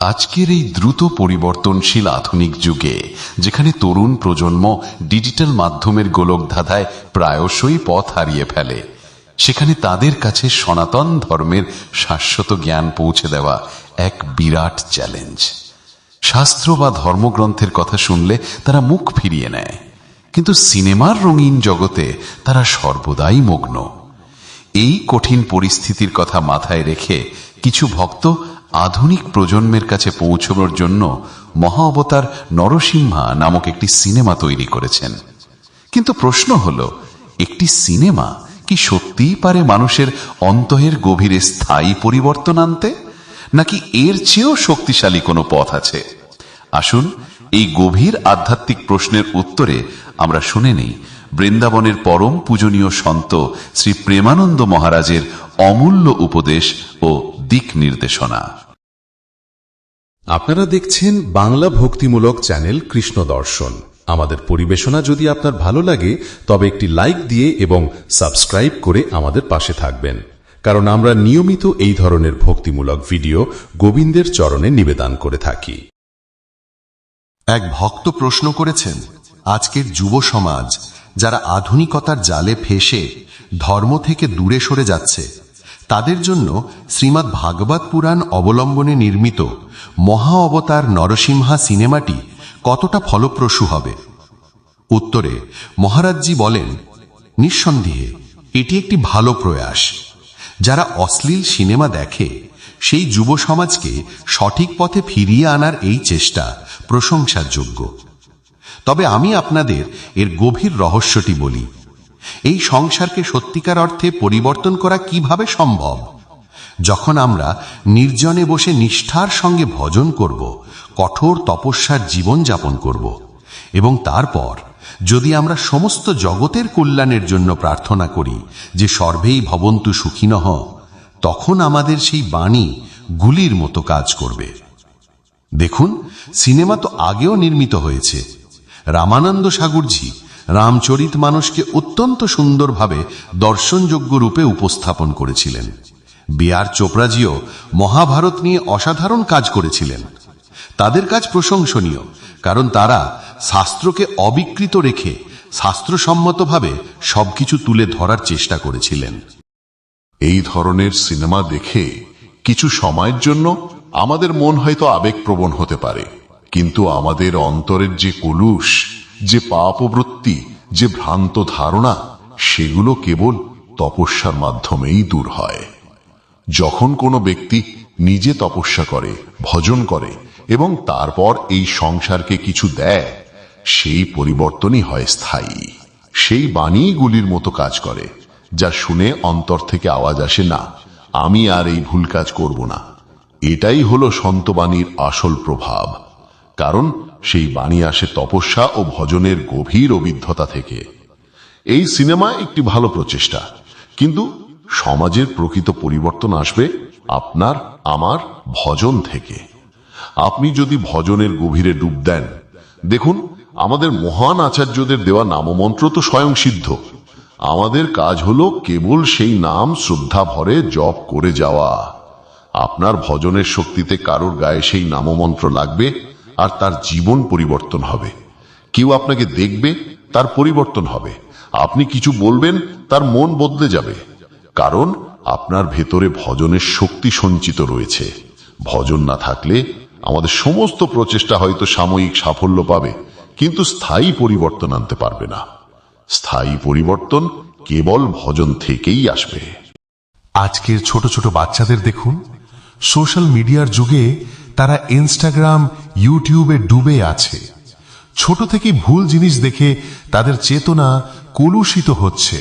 আজকের এই দ্রুত পরিবর্তনশীল আধুনিক যুগে, যেখানে তরুণ প্রজন্ম ডিজিটাল মাধ্যমের গোলকধাঁধায় প্রায়শই পথ হারিয়ে ফেলে, সেখানে তাদের কাছে সনাতন ধর্মের শাশ্বত জ্ঞান পৌঁছে দেওয়া এক বিরাট চ্যালেঞ্জ। শাস্ত্র বা ধর্মগ্রন্থের কথা শুনলে তারা মুখ ফিরিয়ে নেয়, কিন্তু সিনেমার রঙিন জগতে তারা সর্বদাই মগ্ন। এই কঠিন পরিস্থিতির কথা মাথায় রেখে কিছু ভক্ত আধুনিক প্রজন্মের কাছে পৌঁছবার জন্য মহা অবতার নরসিংহা নামক একটি সিনেমা তৈরি করেছেন। কিন্তু প্রশ্ন হল, একটি সিনেমা কি সত্যিই পারে মানুষের অন্তহের গভীরে স্থায়ী পরিবর্তন আনতে? নাকি এর চেয়েও শক্তিশালী কোনো পথ আছে? আসুন, এই গভীর আধ্যাত্মিক প্রশ্নের উত্তরে আমরা শুনে নেই, বৃন্দাবনের পরম পূজনীয় সন্ত শ্রী প্রেমানন্দ মহারাজের অমূল্য উপদেশ ও দিক নির্দেশনা। আপনারা দেখছেন বাংলা ভক্তিমূলক চ্যানেল কৃষ্ণ দর্শন। আমাদের পরিবেশনা যদি আপনার ভালো লাগে, তবে একটি লাইক দিয়ে এবং সাবস্ক্রাইব করে আমাদের পাশে থাকবেন। কারণ আমরা নিয়মিত এই ধরনের ভক্তিমূলক ভিডিও গোবিন্দের চরণে নিবেদন করে থাকি। এক ভক্ত প্রশ্ন করেছেন, আজকের যুব সমাজ, যারা আধুনিকতার জালে ফেসে, ধর্ম থেকে দূরে সরে যাচ্ছে তাদের জন্য শ্রীমৎ ভাগবত পুরাণ অবলম্বনে নির্মিত মহা অবতার নরসিংহা সিনেমাটি কতটা ফলপ্রসূ হবে? উত্তরে, মহারাজজি বলেন, নিঃসন্দেহে, এটি একটি ভালো প্রয়াস। যারা অশ্লীল সিনেমা দেখে, সেই যুব সমাজকে সঠিক পথে ফিরিয়ে আনার এই চেষ্টা প্রশংসার যোগ্য। তবে আমি আপনাদের এর গভীর রহস্যটি বলি। এই সংসারকে সত্যিকার অর্থে পরিবর্তন করা কীভাবে সম্ভব? যখন আমরা নির্জনে বসে নিষ্ঠার সঙ্গে ভজন করব, কঠোর তপস্যার জীবন যাপন করব, এবং তারপর যদি আমরা সমস্ত জগতের কল্যাণের জন্য প্রার্থনা করি যে সর্বেই ভবন্তু সুখিনঃ, তখন আমাদের সেই বাণী গুলির মতো কাজ করবে। দেখুন, সিনেমা তো আগেও নির্মিত হয়েছে। রামানন্দ সাগরজি রামচরিত মানুষকে অত্যন্ত সুন্দরভাবে দর্শনযোগ্য রূপে উপস্থাপন করেছিলেন। বিআর চোপড়াজিও মহাভারত নিয়ে অসাধারণ কাজ করেছিলেন। তাদের কাজ প্রশংসনীয়, কারণ তারা শাস্ত্রকে অবিকৃত রেখে শাস্ত্রসম্মতভাবে সবকিছু তুলে ধরার চেষ্টা করেছিলেন। এই ধরনের সিনেমা দেখে কিছু সময়ের জন্য আমাদের মন হয়তো আবেগপ্রবণ হতে পারে, কিন্তু আমাদের অন্তরের যে কলুষ যে পাপবৃত্তি, যে ভ্রান্ত ধারণা, সেগুলো কেবল তপস্যার মাধ্যমেই দূর হয়। যখন কোনো ব্যক্তি নিজে তপস্যা করে, ভজন করে এবং তারপর এই সংসারকে কিছু দেয়, সেই পরিবর্তনই হয় স্থায়ী। সেই বাণী গুলির মতো কাজ করে, যা শুনে অন্তর থেকে আওয়াজ আসে, না, আমি আর এই ভুল কাজ করব না। এটাই হলো সন্তবাণীর আসল প্রভাব। কারণ সেই বাণী আসে তপস্যা ও ভজনের গভীর অভিজ্ঞতা থেকে। এই সিনেমা একটি ভালো প্রচেষ্টা, কিন্তু সমাজের প্রকৃত পরিবর্তন আসবে আপনার, আমার ভজন থেকে। আপনি যদি ভজনের গভীরে ডুব দেন, দেখুন, আমাদের মহান আচার্যদের দেওয়া নামমন্ত্র তো স্বয়ং সিদ্ধ। আমাদের কাজ হলো কেবল সেই নাম শ্রদ্ধা ভরে জপ করে যাওয়া। আপনার ভজনের শক্তিতে কারোর গায়ে সেই নামমন্ত্র লাগবে আর তার জীবন পরিবর্তন হবে। কেউ আপনাকে দেখবে, তার পরিবর্তন হবে। আপনি কিছু বলবেন, তার মন বদলে যাবে। কারণ আপনার ভেতরে ভজনের শক্তি সঞ্চিত রয়েছে। ভজন না থাকলে আমাদের সমস্ত প্রচেষ্টা হয়তো সাময়িক সাফল্য পাবে, কিন্তু স্থায়ী পরিবর্তন আনতে পারবে না। স্থায়ী পরিবর্তন কেবল ভজন থেকেই আসবে। আজকের ছোট ছোট বাচ্চাদের দেখুন। সোশ্যাল মিডিয়ার যুগে তারা ইনস্টাগ্রাম ইউটিউবে ডুবে আছে। ছোট থেকে ভুল জিনিস দেখে তাদের চেতনা কলুষিত হচ্ছে।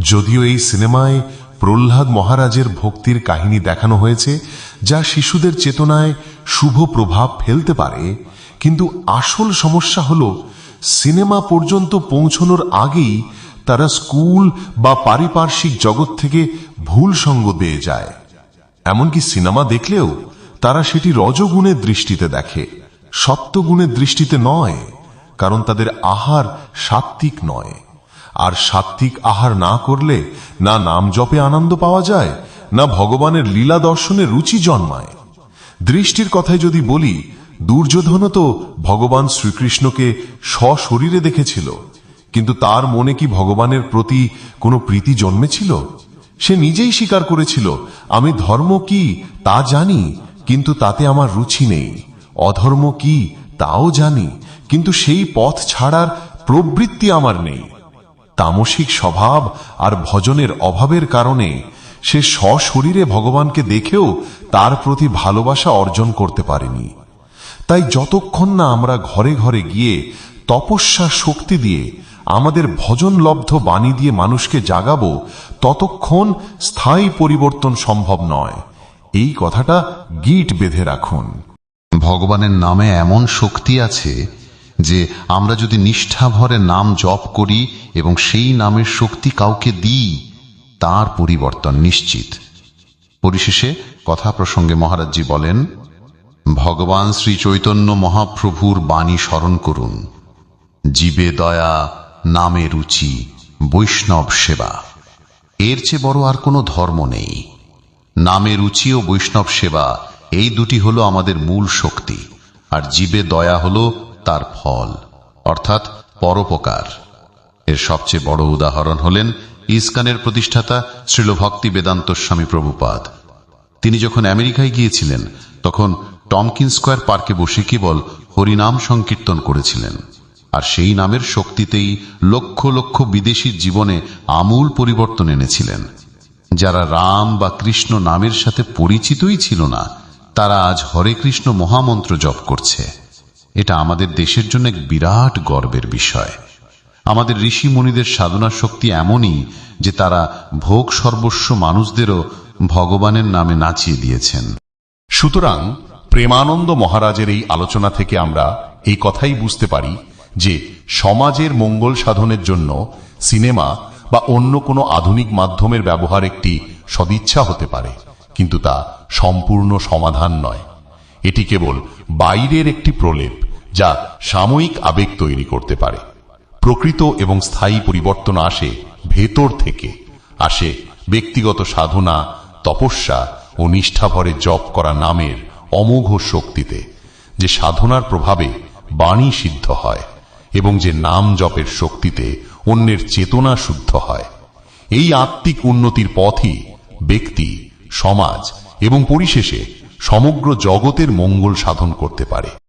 যদিও এই সিনেমায় প্রহ্লাদ মহারাজের ভক্তির কাহিনী দেখানো হয়েছে, যা শিশুদের চেতনায় শুভ প্রভাব ফেলতে পারে, কিন্তু আসল সমস্যা হল, সিনেমা পর্যন্ত পৌঁছনোর আগেই তারা স্কুল বা পারিপার্শ্বিক জগৎ থেকে ভুল সঙ্গ পেয়ে যায়। এমনকি সিনেমা দেখলেও তারা সেটি রজগুণের দৃষ্টিতে দেখে সত্যগুণের দৃষ্টিতে নয়, কারণ তাদের আহার সাত্ত্বিক নয়। আর সাত্ত্বিক আহার না করলে না নাম জপে আনন্দ পাওয়া যায়, না ভগবানের লীলা দর্শনে রুচি জন্মায়। দৃষ্টির কথায় যদি বলি, দুর্যোধনও তো ভগবান শ্রীকৃষ্ণকে সশরীরে দেখেছিল, কিন্তু তার মনে কি ভগবানের প্রতি কোনো প্রীতি জন্মেছিল? সে নিজেই স্বীকার করেছিল, আমি ধর্ম কি তা জানি কিন্তু তাতে আমার রুচি নেই। অধর্ম কি, তাও জানি, কিন্তু সেই পথ ছাড়ার প্রবৃত্তি আমার নেই। তামসিক স্বভাব আর ভজনের অভাবের কারণে সে সশরীরে ভগবানকে দেখেও তার প্রতি ভালোবাসা অর্জন করতে পারেনি। তাই যতক্ষণ না আমরা ঘরে ঘরে গিয়ে তপস্যা শক্তি দিয়ে আমাদের ভজনলব্ধ বাণী দিয়ে মানুষকে জাগাবো, ততক্ষণ স্থায়ী পরিবর্তন সম্ভব নয়। এই কথাটা গিট বেঁধে রাখুন। ভগবানের নামে এমন শক্তি আছে যে আমরা যদি নিষ্ঠা ভরে নাম জপ করি এবং সেই নামের শক্তি কাউকে দিই, তার পরিবর্তন নিশ্চিত। পরিশেষে কথা প্রসঙ্গে মহারাজজি বলেন, ভগবান শ্রী চৈতন্য মহাপ্রভুর বাণী স্মরণ করুন। জীবে দয়া, নামে রুচি, বৈষ্ণব সেবা। এর চেয়ে বড় আর কোনো ধর্ম নেই। নামে রুচি ও বৈষ্ণব সেবা, এই দুটি হলো আমাদের মূল শক্তি, আর জীবে দয়া হলো তার ফল, অর্থাৎ পরোপকার। এর সবচেয়ে বড় উদাহরণ হলেন ইসকানের প্রতিষ্ঠাতা শ্রীলভক্তি বেদান্ত স্বামী প্রভুপাদ। তিনি যখন আমেরিকায় গিয়েছিলেন, তখন টমকিন স্কোয়ার পার্কে বসে কেবল হরিনাম সংকীর্তন করেছিলেন, আর সেই নামের শক্তিতেই লক্ষ লক্ষ বিদেশির জীবনে আমূল পরিবর্তন এনেছিলেন। যারা রাম বা কৃষ্ণ নামের সাথে পরিচিতই ছিল না, তারা আজ হরে কৃষ্ণ মহামন্ত্র জপ করছে। এটা আমাদের দেশের জন্য এক বিরাট গর্বের বিষয়। আমাদের ঋষি মুনিদের সাধনা শক্তি এমনই যে তারা ভোগ সর্বস্ব মানুষদেরও ভগবানের নামে নাচিয়ে দিয়েছেন। সুতরাং প্রেমানন্দ মহারাজের এই আলোচনা থেকে আমরা এই কথাই বুঝতে পারি যে সমাজের মঙ্গল সাধনের জন্য সিনেমা বা অন্য কোনো আধুনিক মাধ্যমের ব্যবহার একটি সদিচ্ছা হতে পারে, কিন্তু তা সম্পূর্ণ সমাধান নয়। এটি কেবল বাইরের একটি প্রলেপ যা সাময়িক আবেগ তৈরি করতে পারে। প্রকৃত এবং স্থায়ী পরিবর্তন আসে ভেতর থেকে, আসে ব্যক্তিগত সাধনা, তপস্যা ও নিষ্ঠাভরে জপ করা নামের অমোঘ শক্তিতে, যে সাধনার প্রভাবে বাণী সিদ্ধ হয় এবং যে নাম জপের শক্তিতে অন্যের চেতনা শুদ্ধ হয়। এই আত্মিক উন্নতির পথই ব্যক্তি, সমাজ এবং পরিশেষে সমগ্র জগতের মঙ্গল সাধন করতে পারে।